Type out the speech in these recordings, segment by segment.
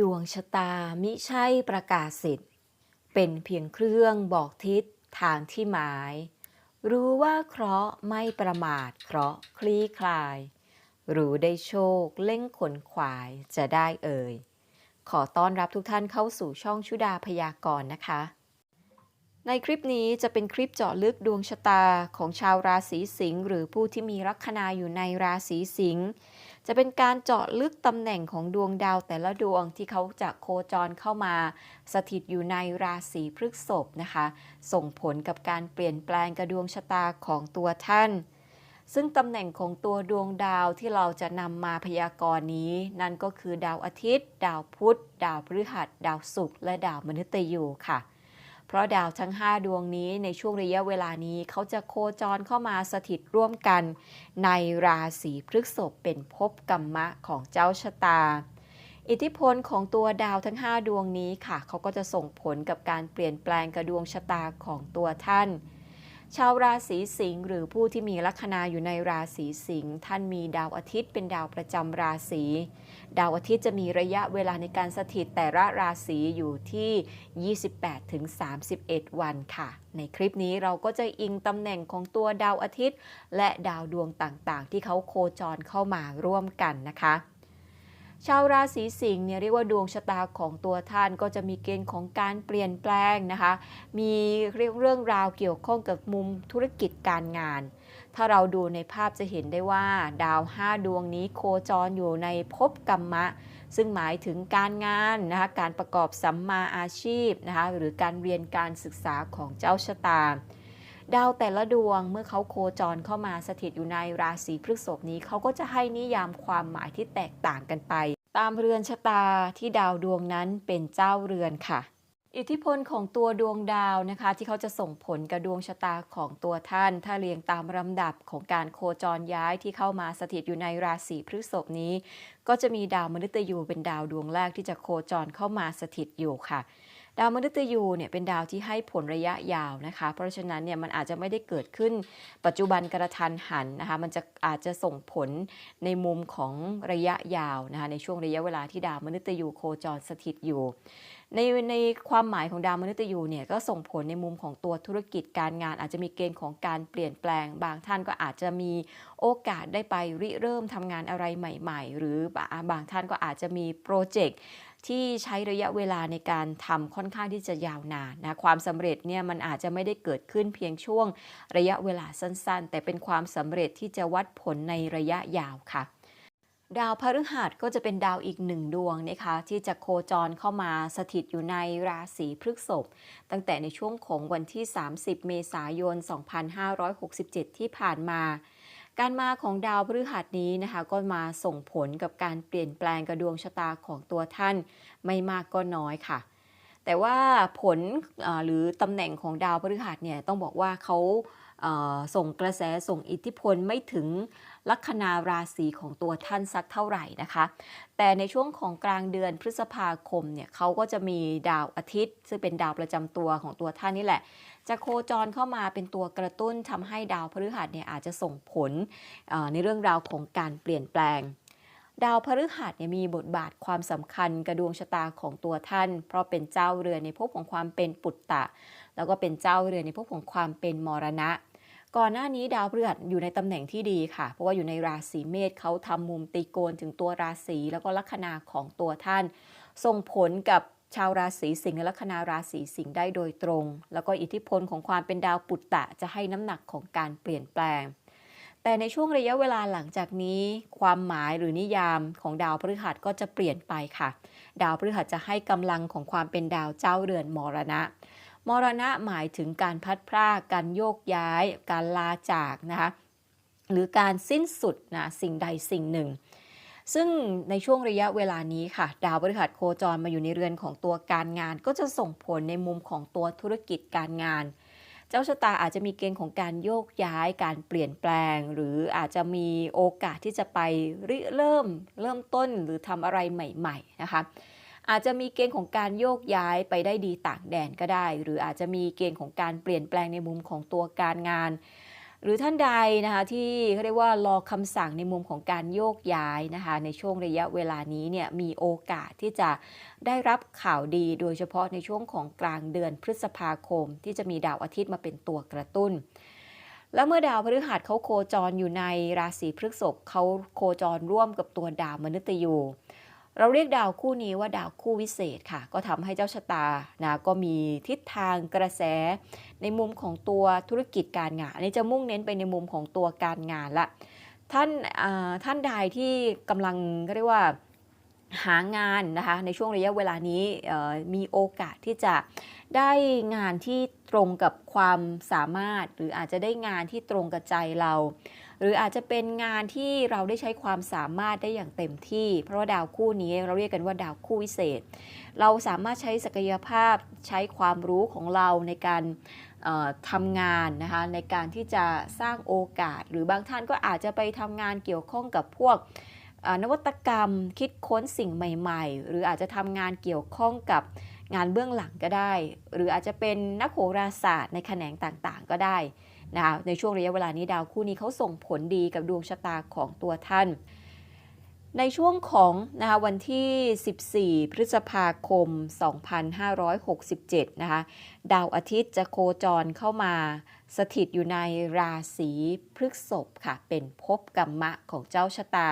ดวงชะตามิใช่ประกาศสิทธิ์ เป็นเพียงเครื่องบอกทิศทางที่หมาย รู้ว่าเคราะห์ไม่ประมาทเคราะห์คลี่คลาย รู้ได้โชคเล่งขนขวายจะได้เอ่ย ขอต้อนรับทุกท่านเข้าสู่ช่องชุดาพยากรณ์นะคะ ในคลิปนี้จะเป็นคลิปเจาะลึกดวงชะตาของชาวราศีสิงห์หรือผู้ที่มีลัคนาอยู่ในราศีสิงห์จะเป็นการเจาะลึกตำแหน่งของดวงดาวแต่ละดวงที่เขาจะโคจรเข้ามา สถิตอยู่ในราศีพฤษภนะคะ ส่งผลกับการเปลี่ยนแปลงกระดวงชะตาของตัวท่าน ซึ่งตำแหน่งของตัวดวงดาวที่เราจะนำมาพยากรณ์นี้ นั่นก็คือดาวอาทิตย์ ดาวพุธ ดาวพฤหัส ดาวศุกร์และดาวมฤตยูค่ะ เพราะดาวทั้ง 5 ดวงนี้ในช่วงระยะเวลานี้เขาจะโคจรเข้ามาสถิตร่วมกัน ในราศีพฤษภเป็นภพกรรมะของเจ้าชะตา อิทธิพลของตัวดาวทั้ง 5 ดวงนี้ค่ะ เขาก็จะส่งผลกับการเปลี่ยนแปลงกระดวงชะตาของตัวท่าน ชาวราศีสิงห์หรือผู้ที่มีลัคนาอยู่ในราศีสิงห์ท่านมีดาวอาทิตย์เป็นดาวประจำราศี ดาวอาทิตย์จะมีระยะเวลาในการสถิตแต่ละราศีอยู่ที่ 28ถึง31 วันค่ะ ในคลิปนี้เราก็จะอิงตำแหน่งของตัวดาวอาทิตย์ และดาวดวงต่างๆ ที่เขาโคจรเข้ามาร่วมกันนะคะ ชาวราศีสิงห์เนี่ยเรียกว่าดวงชะตาของตัวท่านก็จะมีเกณฑ์ของการเปลี่ยนแปลงนะคะ มีเรื่องเรื่องราวเกี่ยวข้องกับมุมธุรกิจการงาน ถ้าเราดูในภาพจะเห็นได้ว่า ดาว 5 ดวงนี้โคจรอยู่ในภพกรรมะ ซึ่งหมายถึงการงานนะคะการประกอบสัมมาอาชีพนะคะหรือการเรียนการศึกษาของเจ้าชะตา ดาวแต่ละดวงเมื่อเขาโคจรเข้ามาสถิตอยู่ในราศีพฤษภนี้เขาก็จะให้นิยามความหมายที่แตกต่างกันไป ตามเรือนชะตาที่ดาวดวงนั้นเป็นเจ้าเรือนค่ะ อิทธิพลของตัวดวงดาวนะคะ ที่เขาจะส่งผลกับดวงชะตาของตัวท่าน ถ้าเรียงตามลำดับของการโคจรย้ายที่เข้ามาสถิตอยู่ในราศีพฤษภนี้ ก็จะมีดาวมฤตยูเป็นดาวดวงแรกที่จะโคจรเข้ามาสถิตอยู่ค่ะ ดาวมฤตยูเนี่ยเป็นดาวที่ให้ผลระยะยาวนะคะ เพราะฉะนั้นเนี่ยมันอาจจะไม่ได้เกิดขึ้นปัจจุบันกระทันหันนะคะ มันจะอาจจะส่งผลในมุมของระยะยาวนะคะในช่วงระยะเวลาที่ดาวมฤตยูโคจรสถิตอยู่ในในความหมายของดาวมฤตยูเนี่ยก็ส่งผลในมุมของตัวธุรกิจการงาน อาจจะมีเกณฑ์ของการเปลี่ยนแปลง บางท่านก็อาจจะมีโอกาสได้ไปริเริ่มทำงานอะไรใหม่ ๆ หรือบางท่านก็อาจจะมีโปรเจกต์ ที่ใช้ระยะเวลาในการทำค่อนข้างที่จะยาวนานนะความสำเร็จเนี่ยมันอาจจะไม่ได้เกิดขึ้นเพียงช่วงระยะเวลาสั้นๆ แต่เป็นความสำเร็จที่จะวัดผลในระยะยาวค่ะดาวพฤหัสก็จะเป็นดาวอีกหนึ่งดวงนะคะที่จะโคจรเข้ามาสถิตอยู่ในราศีพฤษภตั้งแต่ในช่วงของวันที่ 30 เมษายน 2567 ที่ผ่านมา การมาของดาวพฤหัสนี้นะคะก็มาส่งผลกับการเปลี่ยนแปลงกระดวงชะตาของตัวท่าน ไม่มากก็น้อยค่ะ แต่ว่าผลหรือตำแหน่งของดาวพฤหัสเนี่ยต้องบอกว่าเขาส่งกระแสส่งอิทธิพลไม่ถึง ลัคนาราศีของตัวท่านสักเท่าไหร่นะคะ แต่ในช่วงของกลางเดือนพฤษภาคมเนี่ยเขาก็จะมีดาวอาทิตย์ ซึ่งเป็นดาวประจำตัวของตัวท่านนี่แหละ จะโคจรเข้ามาเป็นตัวกระตุ้นทำให้ดาวพฤหัสเนี่ยอาจจะส่งผลในเรื่องราวของการเปลี่ยนแปลงดาวพฤหัสเนี่ยมีบทบาทความสำคัญกระดวงชะตาของตัวท่าน เพราะเป็นเจ้าเรือนในภพของความเป็นปุตตะ แล้วก็เป็นเจ้าเรือนในภพของความเป็นมรณะ ก่อนหน้านี้ดาวพฤหัสอยู่ในตำแหน่งที่ดีค่ะ เพราะว่าอยู่ในราศีเมษเขาทำมุมตีโกนถึงตัวราศีแล้วก็ลัคนาของตัวท่าน ส่งผลกับชาวราศีสิงห์และลัคนาราศีสิงห์ได้โดยตรง แล้วก็อิทธิพลของความเป็นดาวปุตตะจะให้น้ำหนักของการเปลี่ยนแปลง แต่ในช่วงระยะเวลาหลังจากนี้ ความหมายหรือนิยามของดาวพฤหัสก็จะเปลี่ยนไปค่ะ ดาวพฤหัสจะให้กำลังของความเป็นดาวเจ้าเรือนมรณะ มรณะหมายถึงการพัดพรากการโยกย้าย การลาจากนะคะหรือการสิ้นสุดนะสิ่งใดสิ่งหนึ่ง ซึ่งในช่วงระยะเวลานี้ค่ะ ดาวพฤหัสโคจรมาอยู่ในเรือนของตัวการงาน ก็จะส่งผลในมุมของตัวธุรกิจการงานเจ้าชะตาอาจจะมีเกณฑ์ของการโยกย้ายการเปลี่ยนแปลง หรืออาจจะมีโอกาสที่จะไปริเริ่มเริ่มต้นหรือทำอะไรใหม่ ๆ นะคะ อาจจะมีเกณฑ์ของการโยกย้ายไปได้ดีต่างแดนก็ได้ หรืออาจจะมีเกณฑ์ของการเปลี่ยนแปลงในมุมของตัวการงาน หรือท่านใดนะคะที่เขาเรียกว่ารอคำสั่งในมุมของการโยกย้ายนะคะในช่วงระยะเวลานี้เนี่ยมีโอกาสที่จะได้รับข่าวดีโดยเฉพาะในช่วงของกลางเดือนพฤษภาคม ที่จะมีดาวอาทิตย์มาเป็นตัวกระตุ้นแล้วเมื่อดาวพฤหัสเขาโคจรอยู่ในราศีพฤษภเขาโคจรร่วมกับตัวดาวมฤตยู เราเรียกดาวคู่นี้ว่าดาวคู่วิเศษค่ะ ก็ทำให้เจ้าชะตานะก็มีทิศทางกระแส ในมุมของตัวธุรกิจการงาน อันนี้จะมุ่งเน้นไปในมุมของตัวการงานละท่านท่านใดที่กำลังก็เรียกว่าหางานนะคะในช่วงระยะเวลานี้มีโอกาสที่จะได้งานที่ตรงกับความสามารถ หรืออาจจะได้งานที่ตรงกับใจเรา หรืออาจจะเป็นงานที่เราได้ใช้ความสามารถได้อย่างเต็มที่ เพราะว่าดาวคู่นี้เราเรียกกันว่าดาวคู่วิเศษ เราสามารถใช้ศักยภาพใช้ความรู้ของเราในการทำงานนะคะในการที่จะสร้างโอกาส หรือบางท่านก็อาจจะไปทำงานเกี่ยวข้องกับพวกนวัตกรรมคิดค้นสิ่งใหม่ ๆ หรืออาจจะทำงานเกี่ยวข้องกับงานเบื้องหลังก็ได้ หรืออาจจะเป็นนักโหราศาสตร์ในแขนงต่างๆ ก็ได้ นะคะในช่วงระยะเวลานี้ดาวคู่นี้เขาส่งผลดีกับดวงชะตาของตัวท่าน ในช่วงของนะคะวันที่ 14 พฤษภาคม 2567 นะคะดาวอาทิตย์จะโคจรเข้ามาสถิตอยู่ในราศีพฤษภค่ะ เป็นภพกรรมะของเจ้าชะตา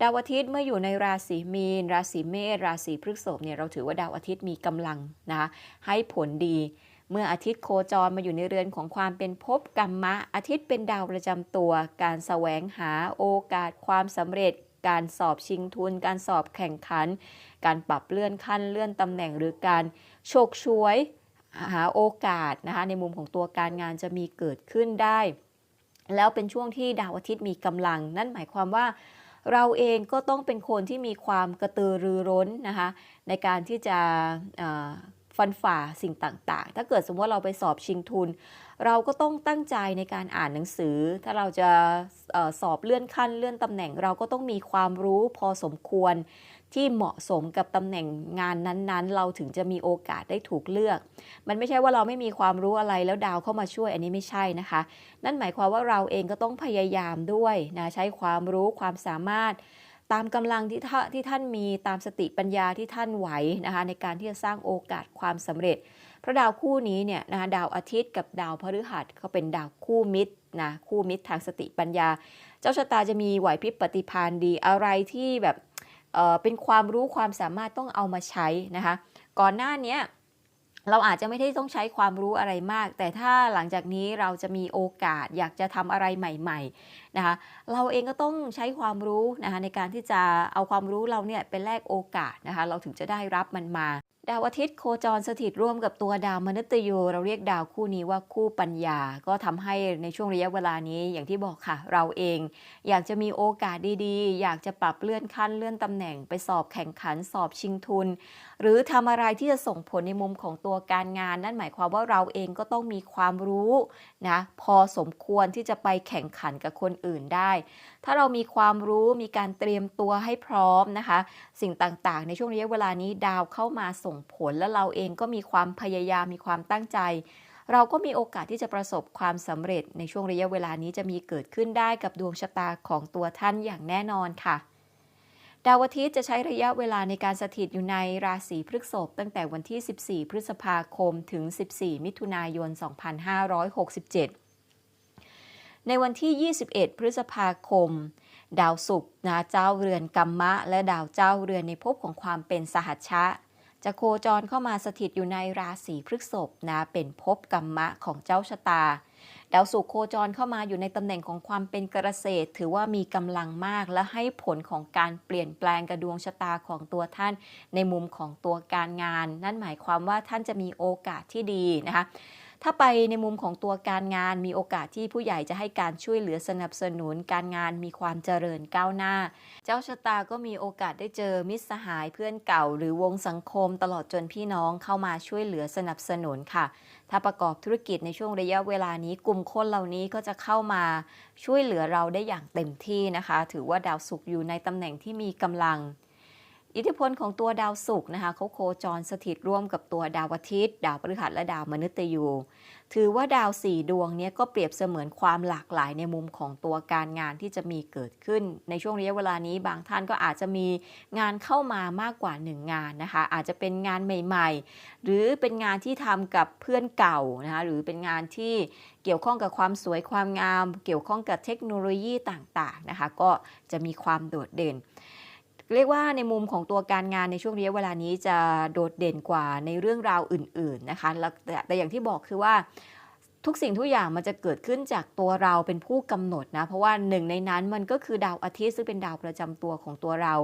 ดาวอาทิตย์เมื่ออยู่ในราศีมีน ราศีเมษราศีพฤษภเนี่ยเราถือว่าดาวอาทิตย์มีกำลังนะคะให้ผลดี เมื่ออาทิตย์โคจรมาอยู่ในเรือนของความเป็นภพกรรมะ อาทิตย์เป็นดาวประจำตัว การแสวงหาโอกาสความสำเร็จ การสอบชิงทุน การสอบแข่งขัน การปรับเลื่อนขั้นเลื่อนตำแหน่งหรือการโชคช่วยหาโอกาสนะคะในมุมของตัวการงานจะมีเกิดขึ้นได้ แล้วเป็นช่วงที่ดาวอาทิตย์มีกำลัง นั่นหมายความว่าเราเองก็ต้องเป็นคนที่มีความกระตือรือร้นนะคะในการที่จะ ฟันฝ่าสิ่งต่างๆ ถ้าเกิดสมมติว่าเราไปสอบชิงทุน เราก็ต้องตั้งใจในการอ่านหนังสือ ถ้าเราจะออสอบเลื่อนขั้นเลื่อนตำแหน่ง เราก็ต้องมีความรู้พอสมควรที่เหมาะสมกับตำแหน่งงานนั้นๆ เราถึงจะมีโอกาสได้ถูกเลือก มันไม่ใช่ว่าเราไม่มีความรู้อะไรแล้วดาวเข้ามาช่วยอันนี้ไม่ใช่นะคะ นั่นหมายความว่าเราเองก็ต้องพยายามด้วยนะใช้ความรู้ความสามารถ ตามกำลังที่ท่าที่ท่านมีตามสติปัญญาที่ท่านไหวนะคะในการที่จะสร้างโอกาสความสำเร็จ พระดาวคู่นี้เนี่ยนะคะดาวอาทิตย์กับดาวพฤหัสเขาเป็นดาวคู่มิตรนะคู่มิตรทางสติปัญญา เจ้าชะตาจะมีไหวพริบปฏิภาณดีอะไรที่แบบเอ่อเป็นความรู้ความสามารถต้องเอามาใช้นะคะก่อนหน้านี้ เราอาจจะไม่ได้ต้องใช้ความรู้อะไรมาก แต่ถ้าหลังจากนี้เราจะมีโอกาสอยากจะทำอะไรใหม่ๆนะคะเราเองก็ต้องใช้ความรู้นะคะในการที่จะเอาความรู้เราเนี่ยเป็นแลกโอกาสนะคะเราถึงจะได้รับมันมา ดาวอาทิตย์โคจรสถิตร่วมกับตัวดาวมฤตยูเราเรียกดาวคู่นี้ว่าคู่ปัญญา ก็ทำให้ในช่วงระยะเวลานี้อย่างที่บอกค่ะ เราเอง อยากจะมีโอกาสดีๆ อยากจะปรับเลื่อนขั้นเลื่อนตำแหน่งไปสอบแข่งขันสอบชิงทุน หรือทำอะไรที่จะส่งผลในมุมของตัวการงาน นั่นหมายความว่าเราเองก็ต้องมีความรู้นะพอสมควรที่จะไปแข่งขันกับคนอื่นได้ ถ้าเรามีความรู้มีการเตรียมตัวให้พร้อมนะคะ สิ่งต่างๆ ในช่วงระยะเวลานี้ดาวเข้ามาส่งผลและเราเองก็มีความพยายามมีความตั้งใจ เราก็มีโอกาสที่จะประสบความสำเร็จในช่วงระยะเวลานี้จะมีเกิดขึ้นได้กับดวงชะตาของตัวท่านอย่างแน่นอนค่ะดาวอาทิตย์จะใช้ระยะเวลาในการสถิตอยู่ในราศีพฤษภตั้งแต่วันที่ 14 พฤษภาคม ถึง 14 มิถุนายน 2567 ในวันที่ 21 พฤษภาคม ดาวศุกร์นะเจ้าเรือนกัมมะ และดาวเจ้าเรือนในภพของความเป็นสหัชชะ จะโคจรเข้ามาสถิตอยู่ในราศีพฤษภนะเป็นภพกัมมะของเจ้าชะตา ดาวศุกร์โคจรเข้ามาอยู่ในตำแหน่งของความเป็นเกษตร ถือว่ามีกำลังมากและให้ผลของการเปลี่ยนแปลงกระดวงชะตาของตัวท่าน ในมุมของตัวการงาน นั่นหมายความว่าท่านจะมีโอกาสที่ดีนะคะ ถ้าไปในมุมของตัวการงานมีโอกาสที่ผู้ใหญ่จะให้การช่วยเหลือสนับสนุน การงานมีความเจริญก้าวหน้า เจ้าชะตาก็มีโอกาสได้เจอมิตรสหายเพื่อนเก่า หรือวงสังคมตลอดจนพี่น้องเข้ามาช่วยเหลือสนับสนุนค่ะ ถ้าประกอบธุรกิจในช่วงระยะเวลานี้กลุ่มคนเหล่านี้ก็จะเข้ามาช่วยเหลือเราได้อย่างเต็มที่นะคะ ถือว่าดาวศุกร์อยู่ในตำแหน่งที่มีกำลัง อิทธิพลของตัวดาวศุกร์นะคะเขาโคจรสถิตร่วมกับตัวดาวอาทิตย์ ดาวพฤหัสและดาวมฤตยู ถือว่าดาวสี่ดวงนี้ก็เปรียบเสมือนความหลากหลายในมุมของตัวการงานที่จะมีเกิดขึ้น ในช่วงระยะเวลานี้บางท่านก็อาจจะมีงานเข้ามามากกว่าหนึ่งงานนะคะ อาจจะเป็นงานใหม่ ๆ หรือเป็นงานที่ทำกับเพื่อนเก่านะคะหรือเป็นงานที่เกี่ยวข้องกับความสวยความงาม เกี่ยวข้องกับเทคโนโลยีต่างๆนะคะก็จะมีความโดดเด่น เรียกว่าในมุมของตัวการงานในช่วงระยะเวลานี้จะโดดเด่นกว่าในเรื่องราวอื่น ๆนะคะแล้วแต่แต่อย่างที่บอกคือว่าทุกสิ่งทุกอย่างมันจะเกิดขึ้นจากตัวเราเป็นผู้กำหนดนะเพราะว่าหนึ่งในนั้นมันก็คือดาวอาทิตย์ซึ่งเป็นดาวประจำตัวของตัวเรา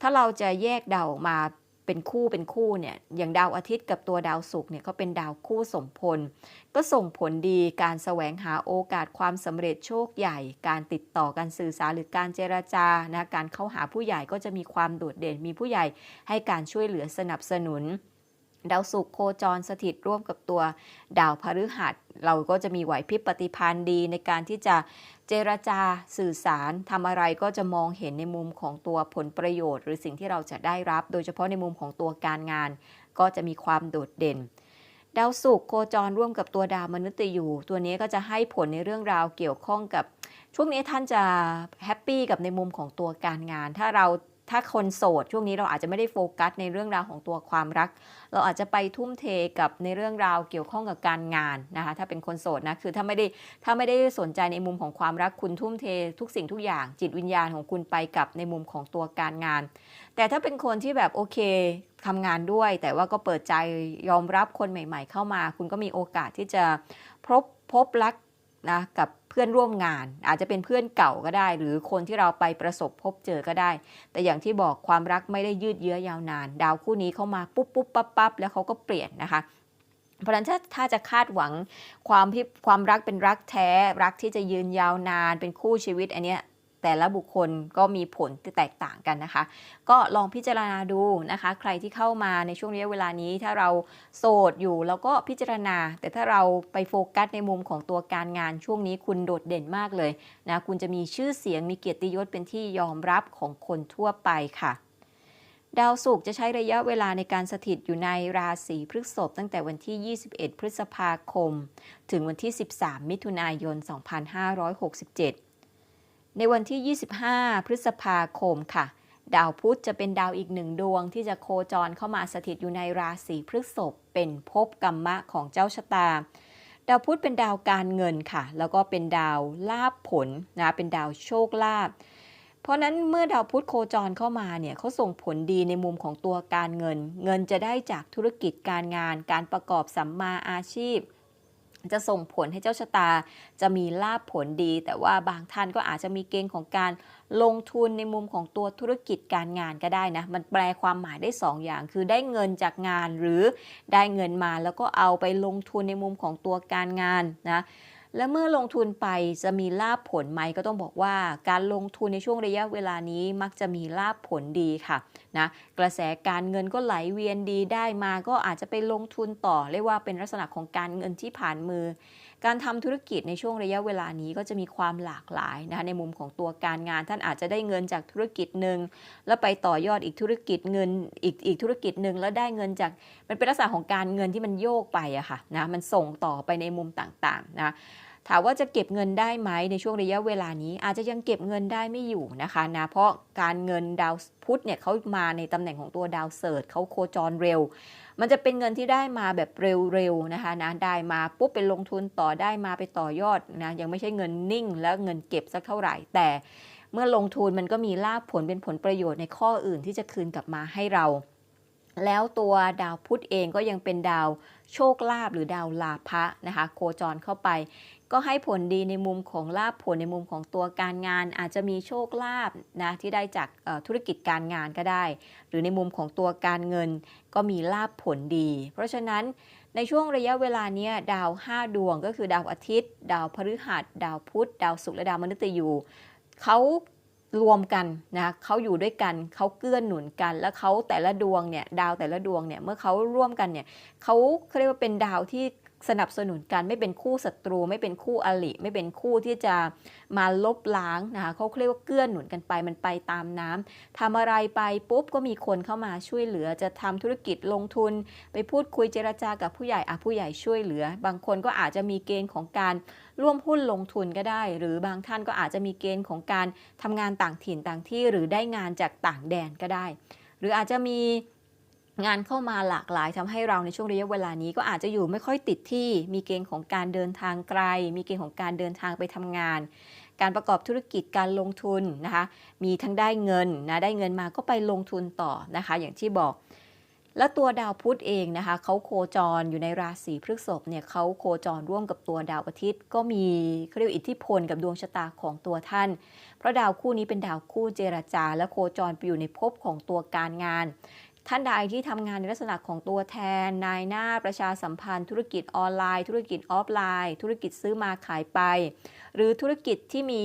ถ้าเราจะแยกดาวออกมา เป็นคู่เป็นคู่เนี่ยอย่างดาวอาทิตย์กับตัวดาวศุกร์เนี่ยก็เป็นดาวคู่สมพล ก็ส่งผลดีการแสวงหาโอกาสความสำเร็จโชคใหญ่ การติดต่อการสื่อสารหรือการเจรจานะการเข้าหาผู้ใหญ่ก็จะมีความโดดเด่นมีผู้ใหญ่ให้การช่วยเหลือสนับสนุน ดาวศุกร์โคจรสถิตร่วมกับตัวดาวพฤหัส เราก็จะมีไหวพริบปฏิภาณดีในการที่จะเจรจาสื่อสารทำอะไรก็จะมองเห็นในมุมของตัวผลประโยชน์ หรือสิ่งที่เราจะได้รับ โดยเฉพาะในมุมของตัวการงาน ก็จะมีความโดดเด่น ดาวศุกร์โคจรร่วมกับตัวดาวมนุษย์ยูตัวนี้ก็จะให้ผลในเรื่องราวเกี่ยวข้องกับ ช่วงนี้ท่านจะแฮปปี้กับในมุมของตัวการงาน ถ้าเรา ถ้าคนโสดช่วงนี้เราอาจจะไม่ได้โฟกัสในเรื่องราวของตัวความรัก เราอาจจะไปทุ่มเทกับในเรื่องราวเกี่ยวข้องกับการงานนะคะ ถ้าเป็นคนโสดนะคือถ้าไม่ได้ถ้าไม่ได้สนใจในมุมของความรักคุณทุ่มเททุกสิ่งทุกอย่าง จิตวิญญาณของคุณไปกับในมุมของตัวการงาน แต่ถ้าเป็นคนที่แบบโอเคทำงานด้วย แต่ว่าก็เปิดใจยอมรับคนใหม่ ๆ เข้ามา คุณก็มีโอกาสที่จะพบพบรัก นะกับเพื่อนร่วมงาน อาจจะเป็นเพื่อนเก่าก็ได้ หรือคนที่เราไปประสบพบเจอก็ได้ แต่อย่างที่บอกความรักไม่ได้ยืดเยื้อยาวนาน ดาวคู่นี้เข้ามาปุ๊บปุ๊บปั๊บปั๊บแล้วเขาก็เปลี่ยนนะคะเพราะฉะนั้นถ้าถ้าจะคาดหวังความที่ความรักเป็นรักแท้ รักที่จะยืนยาวนานเป็นคู่ชีวิตอันเนี้ย แต่ละบุคคลก็มีผลแตกต่างกันนะคะ ก็ลองพิจารณาดูนะคะ ใครที่เข้ามาในช่วงระยะเวลานี้ ถ้าเราโสดอยู่แล้วก็พิจารณา แต่ถ้าเราไปโฟกัสในมุมของตัวการงานช่วงนี้คุณโดดเด่นมากเลยนะคุณจะมีชื่อเสียงมีเกียรติยศเป็นที่ยอมรับของคนทั่วไปค่ะดาวศุกร์จะใช้ระยะเวลาในการสถิตอยู่ในราศีพฤษภตั้งแต่วันที่ 21 พฤษภาคม ถึงวันที่ 13 มิถุนายน 2567 ในวันที่ 25 พฤษภาคมค่ะ ดาวพุธจะเป็นดาวอีกหนึ่งดวงที่จะโคจรเข้ามาสถิตอยู่ในราศีพฤษภเป็นภพกรรมะของเจ้าชะตา ดาวพุธเป็นดาวการเงินค่ะ แล้วก็เป็นดาวลาภผลนะเป็นดาวโชคลาภเพราะนั้นเมื่อดาวพุธโคจรเข้ามาเนี่ยเขาส่งผลดีในมุมของตัวการเงิน เงินจะได้จากธุรกิจการงาน การประกอบสัมมาอาชีพ จะส่งผลให้เจ้าชะตา จะมีลาภผลดี แต่ว่าบางท่านก็อาจจะมีเกณฑ์ของการลงทุนในมุมของตัวธุรกิจการงานก็ได้นะ มันแปลความหมายได้ 2ออย่าง คือได้เงินจากงานหรือได้เงินมาแล้วก็เอาไปลงทุนในมุมของตัวการงานนะ และเมื่อลงทุนไปจะมีลาบผลไหมก็ต้องบอกว่า การลงทุนในช่วงระยะเวลานี้มักจะมีลาบผลดีค่ะนะกระแสการเงินก็ไหลเวียนดีได้มาก็อาจจะไปลงทุนต่อเรียกว่าเป็นลักษณะของการเงินที่ผ่านมือ การทำธุรกิจในช่วงระยะเวลานี้ก็จะมีความหลากหลายนะคะในมุมของตัวการงาน ท่านอาจจะได้เงินจากธุรกิจหนึ่งแล้วไปต่อยอดอีกธุรกิจเงินอีกอีกธุรกิจหนึ่งแล้วได้เงินจากมันเป็นลักษณะของการเงินที่มันโยกไปอะค่ะนะมันส่งต่อไปในมุมต่างๆนะ ถามว่าจะเก็บเงินได้ไหมในช่วงระยะเวลานี้ อาจจะยังเก็บเงินได้ไม่อยู่นะคะนะเพราะการเงินดาวพุธเนี่ยเขามาในตำแหน่งของตัวดาวเสิร์ชเขาโคจรเร็ว มันจะเป็นเงินที่ได้มาแบบเร็วๆนะคะนะได้มาปุ๊บเป็นลงทุนต่อได้มาไปต่อยอดนะยังไม่ใช่เงินนิ่ง แล้วเงินเก็บสักเท่าไหร่แต่เมื่อลงทุนมันก็มีลาภผลเป็นผลประโยชน์ในข้ออื่นที่จะคืนกลับมาให้เรา แล้วตัวดาวพุธเองก็ยังเป็นดาวโชคลาภหรือดาวลาภะนะคะ โคจรเข้าไป ก็ให้ผลดีในมุมของลาภผลในมุมของตัวการงาน อาจจะมีโชคลาภนะที่ได้จากธุรกิจการงานก็ได้ หรือในมุมของตัวการเงินก็มีลาภผลดี เพราะฉะนั้นในช่วงระยะเวลาเนี้ยดาว 5 ดวงก็คือดาวอาทิตย์ ดาวพฤหัส ดาวพุธ ดาวศุกร์และดาวมฤตยูเขารวมกันนะเขาอยู่ด้วยกันเขาเกื้อหนุนกัน แล้วเขาแต่ละดวงเนี่ยดาวแต่ละดวงเนี่ยเมื่อเขาร่วมกันเนี่ยเขาเขาเรียกว่าเป็นดาวที่ สนับสนุนกันไม่เป็นคู่ศัตรู ไม่เป็นคู่อริไม่เป็นคู่ที่จะมาลบล้างนะคะเขาเรียกว่าเกื้อหนุนกันไปมันไปตามน้ำทำอะไรไปปุ๊บก็มีคนเข้ามาช่วยเหลือ จะทำธุรกิจลงทุน ไปพูดคุยเจรจากับผู้ใหญ่อะผู้ใหญ่ช่วยเหลือ บางคนก็อาจจะมีเกณฑ์ของการร่วมหุ้นลงทุนก็ได้ หรือบางท่านก็อาจจะมีเกณฑ์ของการทำงานต่างถิ่นต่างที่ หรือได้งานจากต่างแดนก็ได้ หรืออาจจะมี งานเข้ามาหลากหลายทำให้เราในช่วงระยะเวลานี้ก็อาจจะอยู่ไม่ค่อยติดที่ มีเกณฑ์ของการเดินทางไกล มีเกณฑ์ของการเดินทางไปทำงาน การประกอบธุรกิจการลงทุนนะคะ มีทั้งได้เงินนะได้เงินมาก็ไปลงทุนต่อนะคะ อย่างที่บอก และตัวดาวพุธเองนะคะเขาโคจรอยู่ในราศีพฤษภเนี่ยเขาโคจรร่วมกับตัวดาวอาทิตย์ ก็มีเขาเรียกว่าอิทธิพลกับดวงชะตาของตัวท่าน เพราะดาวคู่นี้เป็นดาวคู่เจรจา และโคจรไปอยู่ในภพของตัวการงาน ท่านใดที่ทำงานในลักษณะของตัวแทน นายหน้าประชาสัมพันธ์ ธุรกิจออนไลน์ ธุรกิจออฟไลน์ ธุรกิจซื้อมาขายไป หรือธุรกิจที่มี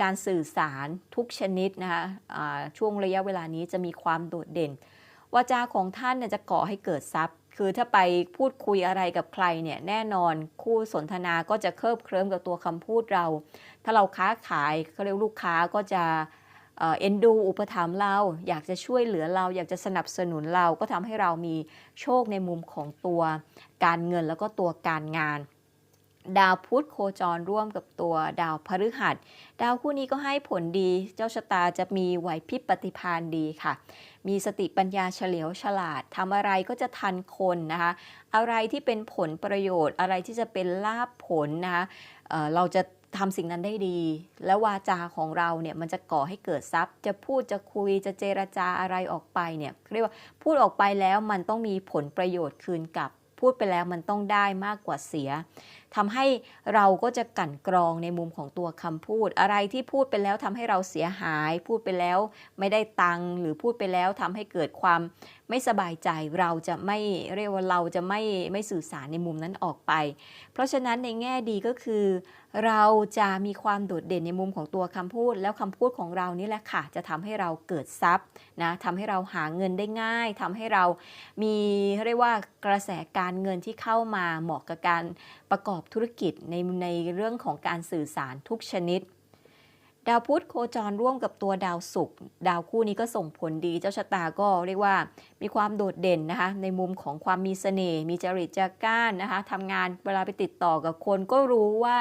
การสื่อสารทุกชนิดนะคะอ่าช่วงระยะเวลานี้จะมีความโดดเด่นวาจาของท่านนจะก่อให้เกิดทรัพย์ คือถ้าไปพูดคุยอะไรกับใครเนี่ยแน่นอนคู่สนทนาก็จะเคลิบเคลิ้มกับตัวคำพูดเรา ถ้าเราค้าขายเขาเรียกลูกค้าก็จะ เอ็นดูอุปถัมภ์เรา อยากจะช่วยเหลือเรา อยากจะสนับสนุนเราก็ทำให้เรามีโชคในมุมของตัวการเงินแล้วก็ตัวการงานดาวพุธโคจรร่วมกับตัวดาวพฤหัส ดาวคู่นี้ก็ให้ผลดี เจ้าชะตาจะมีไหวพริบปฏิภาณดีค่ะ มีสติปัญญาเฉลียวฉลาดทำอะไรก็จะทันคนนะคะ อะไรที่เป็นผลประโยชน์อะไรที่จะเป็นลาภผลนะคะเเราจะ ทำสิ่งนั้นได้ดี แล้ววาจาของเราเนี่ยมันจะก่อให้เกิดทรัพย์ จะพูดจะคุยจะเจรจาอะไรออกไปเนี่ยเรียกว่าพูดออกไปแล้วมันต้องมีผลประโยชน์คืนกลับ พูดไปแล้วมันต้องได้มากกว่าเสีย ทำให้เราก็จะกั่นกรองในมุมของตัวคำพูด อะไรที่พูดไปแล้วทำให้เราเสียหาย พูดไปแล้วไม่ได้ตังค์หรือพูดไปแล้วทำให้เกิดความไม่สบายใจเราจะไม่เรียกว่าเราจะไม่ไม่สื่อสารในมุมนั้นออกไป เพราะฉะนั้นในแง่ดีก็คือ เราจะมีความโดดเด่นในมุมของตัวคำพูด แล้วคำพูดของเรานี่แหละค่ะ จะทำให้เราเกิดทรัพย์นะทำให้เราหาเงินได้ง่ายทำให้เรามีเรียกว่ากระแสการเงินที่เข้ามาเหมาะกับการ ประกอบธุรกิจในในเรื่องของการสื่อสารทุกชนิด ดาวพุธโคจรร่วมกับตัวดาวศุกร์ดาวคู่นี้ก็ส่งผลดีเจ้าชะตาก็เรียกว่ามีความโดดเด่นนะคะ ในมุมของความมีเสน่ห์มีจริตจักร้านนะคะทำงานเวลาไปติดต่อกับคนก็รู้ว่า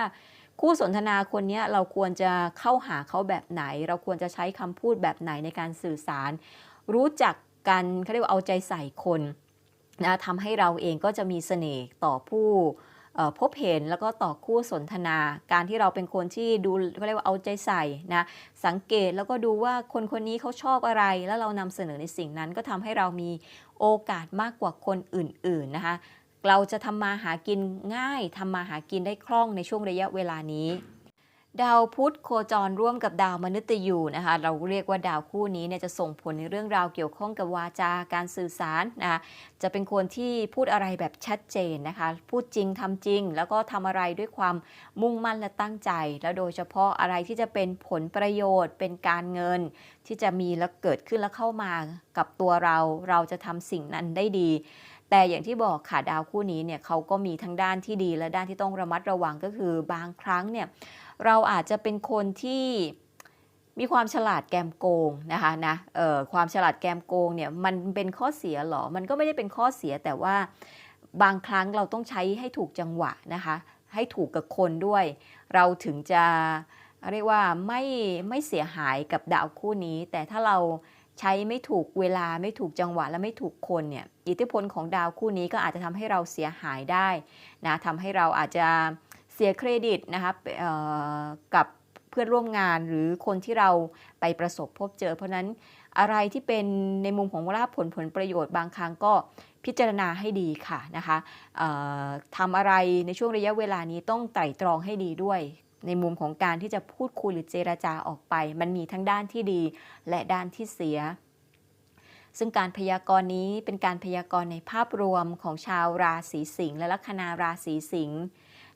คู่สนทนาคนนี้เราควรจะเข้าหาเขาแบบไหน เราควรจะใช้คำพูดแบบไหนในการสื่อสาร รู้จักกันเขาเรียกว่าเอาใจใส่คนนะทำให้เราเองก็จะมีเสน่ห์ต่อผู้ พบเห็นแล้วก็ต่อคู่สนทนา การที่เราเป็นคนที่ดูเขาเรียกว่าเอาใจใส่นะสังเกตแล้วก็ดูว่าคนคนนี้เขาชอบอะไร แล้วเรานำเสนอในสิ่งนั้นก็ทำให้เรามีโอกาสมากกว่าคนอื่น ๆ นะคะเราจะทำมาหากินง่ายทำมาหากินได้คล่องในช่วงระยะเวลานี้ ดาวพุธโคจรร่วมกับดาวมฤตยูนะคะ เราเรียกว่าดาวคู่นี้เนี่ยจะส่งผลในเรื่องราวเกี่ยวข้องกับวาจาการสื่อสารนะคะจะเป็นคนที่พูดอะไรแบบชัดเจนนะคะ พูดจริงทำจริง แล้วก็ทำอะไรด้วยความมุ่งมั่นและตั้งใจ แล้วโดยเฉพาะอะไรที่จะเป็นผลประโยชน์ เป็นการเงิน ที่จะมีแล้วเกิดขึ้นแล้วเข้ามากับตัวเรา เราจะทำสิ่งนั้นได้ดีแต่อย่างที่บอกค่ะดาวคู่นี้เนี่ยเขาก็มีทั้งด้านที่ดีและด้านที่ต้องระมัดระวังก็คือบางครั้งเนี่ย เราอาจจะเป็นคนที่มีความฉลาดแกมโกงนะคะนะเอ่อความฉลาดแกมโกงเนี่ยมันเป็นข้อเสียหรอ มันก็ไม่ได้เป็นข้อเสียแต่ว่าบางครั้งเราต้องใช้ให้ถูกจังหวะนะคะให้ถูกกับคนด้วย เราถึงจะเรียกว่าไม่ไม่เสียหายกับดาวคู่นี้ แต่ถ้าเราใช้ไม่ถูกเวลาไม่ถูกจังหวะและไม่ถูกคนเนี่ยอิทธิพลของดาวคู่นี้ก็อาจจะทำให้เราเสียหายได้นะทำให้เราอาจจะ สียเครดิตนะคะกับเพื่อนร่วมงานหรือคนที่เราไปประสบพบเจอ เพราะนั้นอะไรที่เป็นในมุมของลาภผลผลประโยชน์บางครั้งก็พิจารณาให้ดีค่ะนะคะทำอะไรในช่วงระยะเวลานี้ต้องไตร่ตรองให้ดีด้วย ในมุมของการที่จะพูดคุยหรือเจราจาออกไป มันมีทั้งด้านที่ดีและด้านที่เสีย ซึ่งการพยากรณ์นี้เป็นการพยากรณ์ในภาพรวมของชาวราศีสิงห์และลัคนาราศีสิงห์